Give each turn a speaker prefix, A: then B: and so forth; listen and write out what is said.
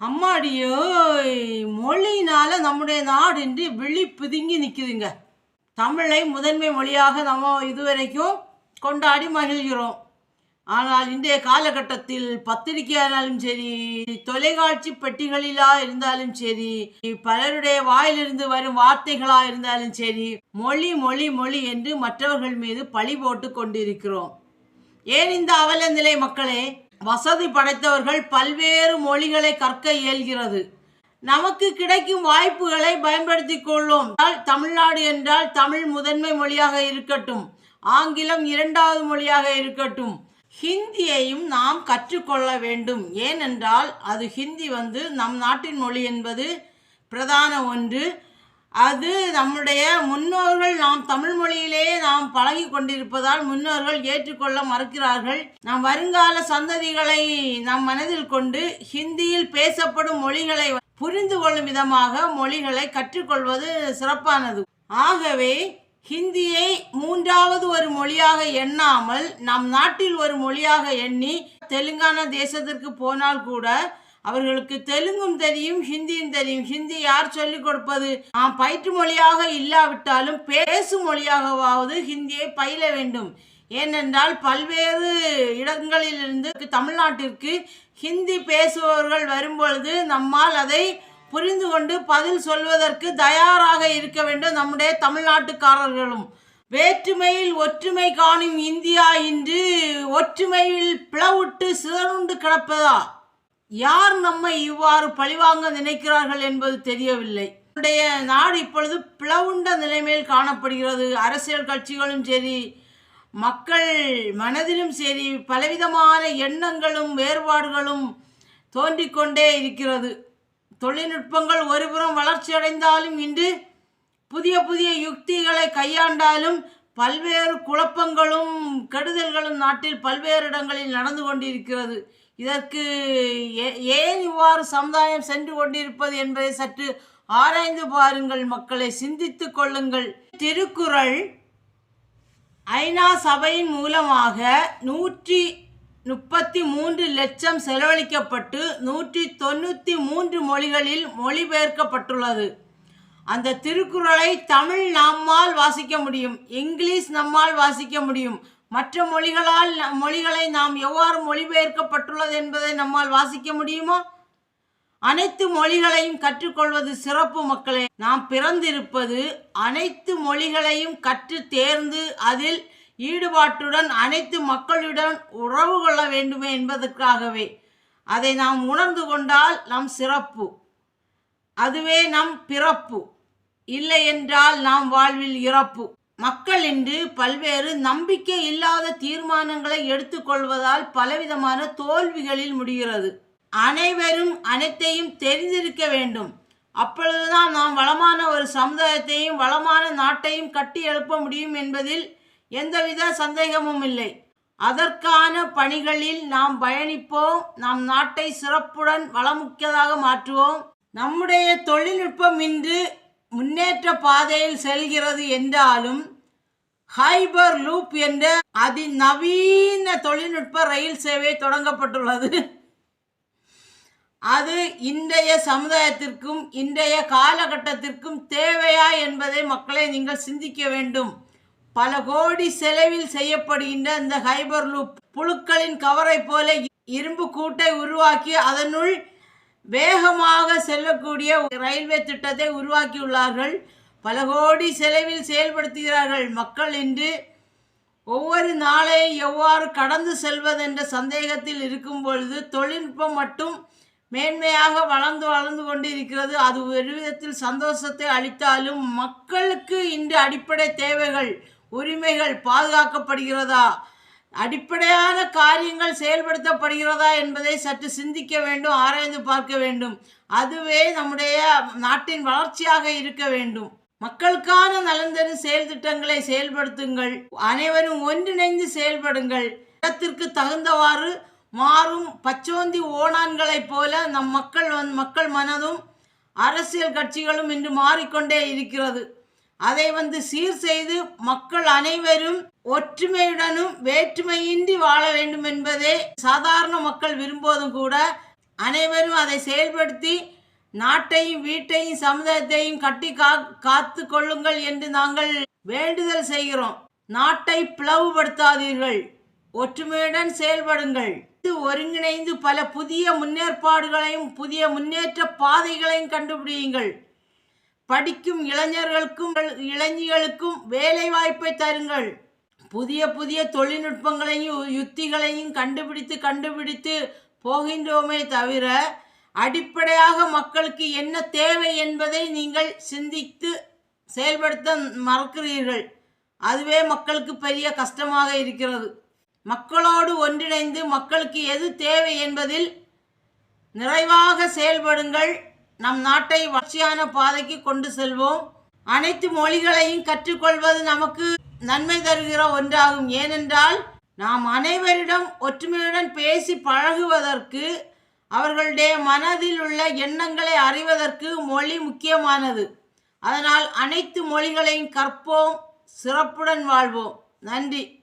A: அம்மாடியோ மொழியினால் நம்முடைய நாடு விழி பிதுங்கி நிற்குதுங்க தமிழை முதன்மை மொழியாக நம்ம இதுவரைக்கும் கொண்டாடி மகிழ்கிறோம் ஆனால் இன்றைய காலகட்டத்தில் பத்திரிகையானாலும் சரி தொலைக்காட்சி பெட்டிகளிலா இருந்தாலும் சரி பலருடைய வாயிலிருந்து வரும் வார்த்தைகளா இருந்தாலும் சரி மொழி மொழி மொழி என்று மற்றவர்கள் மீது பழி போட்டு கொண்டிருக்கிறோம். ஏன் இந்த அவல நிலை மக்களே? வசதி படைத்தவர்கள் பல்வேறு மொழிகளை கற்க இயல்கிறது. நமக்கு கிடைக்கும் வாய்ப்புகளை பயன்படுத்தி கொள்ளும். தமிழ்நாடு என்றால் தமிழ் முதன்மை மொழியாக இருக்கட்டும். ஆங்கிலம் இரண்டாவது மொழியாக இருக்கட்டும். ஹிந்தியையும் நாம் கற்றுக்கொள்ள வேண்டும். ஏனென்றால் அது ஹிந்தி வந்து நம் நாட்டின் மொழி என்பது பிரதான ஒன்று. அது நம்முடைய முன்னோர்கள் நாம் தமிழ் மொழியிலேயே நாம் பழகி கொண்டிருப்பதால் முன்னோர்கள் ஏற்றுக்கொள்ள மறுக்கிறார்கள். நாம் வருங்கால சந்ததிகளை நம் மனதில் கொண்டு ஹிந்தியில் பேசப்படும் மொழிகளை புரிந்து கொள்ளும் விதமாக மொழிகளை கற்றுக்கொள்வது சிறப்பானது. ஆகவே ஹிந்தியை மூன்றாவது ஒரு மொழியாக எண்ணாமல் நம் நாட்டில் ஒரு மொழியாக எண்ணி தெலுங்கானா தேசத்திற்கு போனால் கூட அவர்களுக்கு தெலுங்கும் தெரியும் ஹிந்தியும் தெரியும். ஹிந்தி யார் சொல்லிக் கொடுப்பது? நாம் பயிற்று மொழியாக இல்லாவிட்டாலும் பேசும் மொழியாகவாவது ஹிந்தியை பயில வேண்டும். ஏனென்றால் பல்வேறு இடங்களிலிருந்து தமிழ்நாட்டிற்கு ஹிந்தி பேசுபவர்கள் வரும்பொழுது நம்மால் அதை புரிந்து கொண்டு பதில் சொல்வதற்கு தயாராக இருக்க வேண்டும் நம்முடைய தமிழ்நாட்டுக்காரர்களும். வேற்றுமையில் ஒற்றுமை காணும் இந்தியா இன்று ஒற்றுமையில் பிளவுட்டு சிதறுண்டு கிடப்பதா? யார் நம்மை இவ்வாறு பழிவாங்க நினைக்கிறார்கள் என்பது தெரியவில்லை. நம்முடைய நாடு இப்பொழுது பிளவுண்ட நிலைமையில் காணப்படுகிறது. அரசியல் கட்சிகளும் சரி மக்கள் மனதிலும் சரி பலவிதமான எண்ணங்களும் வேறுபாடுகளும் தோன்றிக்கொண்டே இருக்கிறது. தொழில்நுட்பங்கள் ஒருபுறம் வளர்ச்சியடைந்தாலும் இன்று புதிய புதிய யுக்திகளை கையாண்டாலும் பல்வேறு குழப்பங்களும் கெடுதல்களும் நாட்டில் பல்வேறு இடங்களில் நடந்து கொண்டிருக்கிறது. இதற்கு ஏ- ஏன் இவ்வாறு சமுதாயம் சென்று கொண்டிருப்பது என்பதை சற்று ஆராய்ந்து பாருங்கள் மக்களை சிந்தித்துக் கொள்ளுங்கள். திருக்குறள் ஐநா சபையின் மூலமாக நூற்றி முப்பத்தி மூன்று லட்சம் செலவழிக்கப்பட்டு நூற்றி தொண்ணூற்றி மூன்று மொழிகளில் மொழிபெயர்க்கப்பட்டுள்ளது. அந்த திருக்குறளை தமிழ் நம்மால் வாசிக்க முடியும் இங்கிலீஷ் நம்மால் வாசிக்க முடியும். மற்ற மொழிகளால் மொழிகளை நாம் எவ்வாறு மொழிபெயர்க்கப்பட்டுள்ளது என்பதை நம்மால் வாசிக்க முடியுமா? அனைத்து மொழிகளையும் கற்றுக்கொள்வது சிறப்பு மக்களே. நாம் பிறந்திருப்பது அனைத்து மொழிகளையும் கற்று தேர்ந்து அதில் ஈடுபாட்டுடன் அனைத்து மக்களுடன் உறவு கொள்ள வேண்டுமே என்பதற்காகவே. அதை நாம் உணர்ந்து கொண்டால் நம் சிறப்பு. அதுவே நம் பிறப்பு. இல்லை என்றால் நாம் வாழ்வில் இறப்பு. மக்கள் இன்று பல்வேறு நம்பிக்கை இல்லாத தீர்மானங்களை எடுத்துக்கொள்வதால் பலவிதமான தோல்விகளில் முடிகிறது. அனைவரும் அனைத்தையும் தெரிந்திருக்க வேண்டும். அப்பொழுதுதான் நாம் வளமான ஒரு சமுதாயத்தையும் வளமான நாட்டையும் கட்டி எழுப்ப முடியும் என்பதில் எந்தவித சந்தேகமும் இல்லை. அதற்கான பணிகளில் நாம் பயணிப்போம். நம் நாட்டை சிறப்புடன் வளமுக்கியதாக மாற்றுவோம். நம்முடைய தொழில்நுட்பம் இன்று முன்னேற்ற பாதையில் செல்கிறது என்றாலும் ஹைபர் லூப் என்ற அதிநவீன தொழில்நுட்ப ரயில் சேவை தொடங்கப்பட்டுள்ளது. அது இன்றைய சமுதாயத்திற்கும் இன்றைய காலகட்டத்திற்கும் தேவையா என்பதை மக்களை நீங்கள் சிந்திக்க வேண்டும். பல கோடி செலவில் செய்யப்படுகின்ற இந்த ஹைபர் லூப் புழுக்களின் கவரை போல இரும்பு கூட்டை உருவாக்கி அதனுள் வேகமாக செல்லக்கூடிய ரயில்வே திட்டத்தை உருவாக்கியுள்ளார்கள். பல கோடி செலவில் செயல்படுத்துகிறார்கள் மக்கள் இன்று. ஒவ்வொரு நாளை எவ்வாறு கடந்து செல்வதென்ற சந்தேகத்தில் இருக்கும் பொழுது தொழில்நுட்பம் மட்டும் மேன்மையாக வளர்ந்து வளர்ந்து கொண்டிருக்கிறது. அது ஒரு விதத்தில் சந்தோஷத்தை அளித்தாலும் மக்களுக்கு இன்று அடிப்படை தேவைகள் உரிமைகள் பாதுகாக்கப்படுகிறதா? அடிப்படையான காரியங்கள் செயல்படுத்தப்படுகிறதா என்பதை சற்று சிந்திக்க வேண்டும் ஆராய்ந்து பார்க்க வேண்டும். அதுவே நம்முடைய நாட்டின் வளர்ச்சியாக இருக்க வேண்டும். மக்களுக்கான நலன் தரும் செயல் திட்டங்களை செயல்படுத்துங்கள். அனைவரும் ஒன்றிணைந்து செயல்படுங்கள். இடத்திற்கு தகுந்தவாறு மாறும் பச்சோந்தி ஓணான்களைப் போல நம் மக்கள் வந் மக்கள் மனதும் அரசியல் கட்சிகளும் இன்று மாறிக்கொண்டே இருக்கிறது. அதை வந்து சீர் செய்து மக்கள் அனைவரும் ஒற்றுமையுடனும் வேற்றுமையின்றி வாழ வேண்டும் என்பதே சாதாரண மக்கள் விரும்புவதும் கூட அனைவரும் அதை செயல்படுத்தி நாட்டையும் வீட்டையும் சமுதாயத்தையும் கட்டி கா காத்து கொள்ளுங்கள் என்று நாங்கள் வேண்டுதல் செய்கிறோம். நாட்டை பிளவுபடுத்தாதீர்கள். ஒற்றுமையுடன் செயல்படுங்கள். இது ஒருங்கிணைந்து பல புதிய முன்னேற்பாடுகளையும் புதிய முன்னேற்ற பாதைகளையும் கண்டுபிடியுங்கள். படிக்கும் இளைஞர்களுக்கும் இளைஞர்களுக்கும் வேலை வாய்ப்பை தருங்கள். புதிய புதிய தொழில்நுட்பங்களையும் யுத்திகளையும் கண்டுபிடித்து கண்டுபிடித்து போகின்றோமே தவிர அடிப்படையாக மக்களுக்கு என்ன தேவை என்பதை நீங்கள் சிந்தித்து செயல்படுத்த மறக்கிறீர்கள். அதுவே மக்களுக்கு பெரிய கஷ்டமாக இருக்கிறது. மக்களோடு ஒன்றிணைந்து மக்களுக்கு எது தேவை என்பதில் நிறைவாக செயல்படுங்கள். நம் நாட்டை வளர்ச்சியான பாதைக்கு கொண்டு செல்வோம். அனைத்து மொழிகளையும் கற்றுக்கொள்வது நமக்கு நன்மை தருகிற ஒன்றாகும். ஏனென்றால் நாம் அனைவரிடம் ஒற்றுமையுடன் பேசி பழகுவதற்கு அவர்களுடைய மனதில் உள்ள எண்ணங்களை அறிவதற்கு மொழி முக்கியமானது. அதனால் அனைத்து மொழிகளையும் கற்போம் சிறப்புடன் வாழ்வோம். நன்றி.